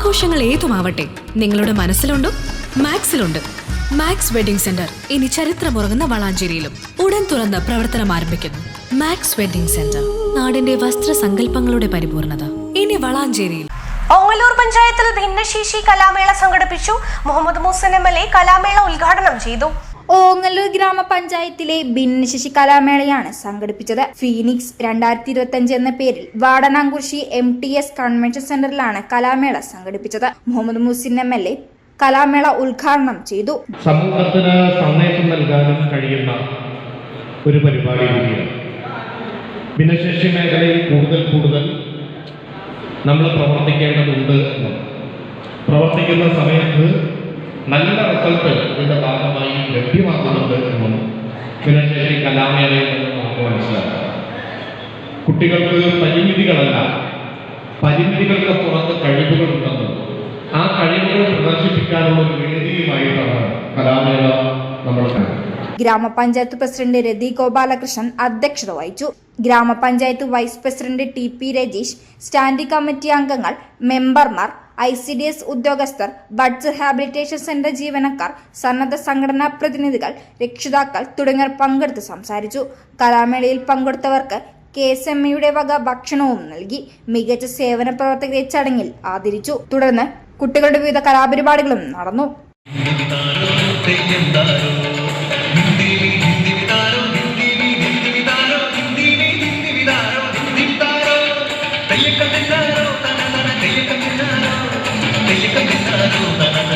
ആഘോഷങ്ങൾ ഏതുമാവട്ടെ നിങ്ങളുടെ മനസ്സിലുണ്ടോ മാക്സിലുണ്ട്. മാക്സ് വെഡിംഗ് സെന്റർ ഇനി ചരിത്രമുറങ്ങുന്ന വളാഞ്ചേരിയിലും ഉടൻ തുറന്ന് പ്രവർത്തനം ആരംഭിക്കുന്നു. മാക്സ് വെഡിംഗ് സെന്റർ നാടിന്റെ വസ്ത്രസങ്കല്പങ്ങളുടെ പരിപൂർണത. ഇനി വളാഞ്ചേരിയിൽ. ഓങ്ങല്ലൂർ പഞ്ചായത്തിൽ ഭിന്നശേഷി കലാമേള സംഘടിപ്പിച്ചു Muhammad Moosan M L A കലാമേള ഉദ്ഘാടനം ചെയ്തു. ഓങ്ങല്ലൂർ ഗ്രാമപഞ്ചായത്തിലെ ഭിന്നശേഷി കലാമേളയാണ് സംഘടിപ്പിച്ചത്. ഫീനിക്സ് രണ്ടായിരത്തി ഇരുപത്തി എന്ന പേരിൽ Vadanamkurissi M T S convention സെന്ററിലാണ് കലാമേള സംഘടിപ്പിച്ചത്. Muhammad Muhsin M L A കലാമേള ഉദ്ഘാടനം ചെയ്തു. സമൂഹത്തിന് സന്ദേശം നൽകാനും കഴിയുന്ന ഒരു പരിപാടി ഭിന്നശേഷി മേഖലയിൽ കൂടുതൽ കൂടുതൽ നമ്മൾ പ്രവർത്തിക്കേണ്ടതുണ്ട്. പ്രവർത്തിക്കുന്ന നല്ല റിസൾട്ട് ഇതിന്റെ ഭാഗമായി ലഭ്യമാക്കുന്നുണ്ട് എന്നും ഭിന്നശേഷി കലാമേളയിൽ നമുക്ക് മനസ്സിലാക്കാം. കുട്ടികൾക്ക് പരിമിതികളല്ല പരിമിതികൾക്ക് പുറത്ത് കഴിവുകളുണ്ടെന്നും ആ കഴിവുകൾ പ്രദർശിപ്പിക്കാനുള്ള ഒരു വേദിയുമായിട്ടാണ് കലാമേള നമ്മൾ ഗ്രാമപഞ്ചായത്ത് പ്രസിഡന്റ് രതി ഗോപാലകൃഷ്ണൻ അധ്യക്ഷത വഹിച്ചു. ഗ്രാമപഞ്ചായത്ത് vice president T P Rajeesh standing committee അംഗങ്ങൾ മെമ്പർമാർ ഐ സി ഡി എസ് ഉദ്യോഗസ്ഥർ ബഡ്സ് ഹാബിലിറ്റേഷൻ സെന്റർ ജീവനക്കാർ സന്നദ്ധ സംഘടനാ പ്രതിനിധികൾ രക്ഷിതാക്കൾ തുടങ്ങിയവർ പങ്കെടുത്ത് സംസാരിച്ചു കലാമേളയിൽ പങ്കെടുത്തവർക്ക് കെ എസ് എം ഇയുടെ വക ഭക്ഷണവും നൽകി മികച്ച സേവന പ്രവർത്തകരെ ചടങ്ങിൽ ആദരിച്ചു തുടർന്ന് കുട്ടികളുടെ വിവിധ കലാപരിപാടികളും നടന്നു തെയ്യക്കത്തിന്നാരോ Gracias.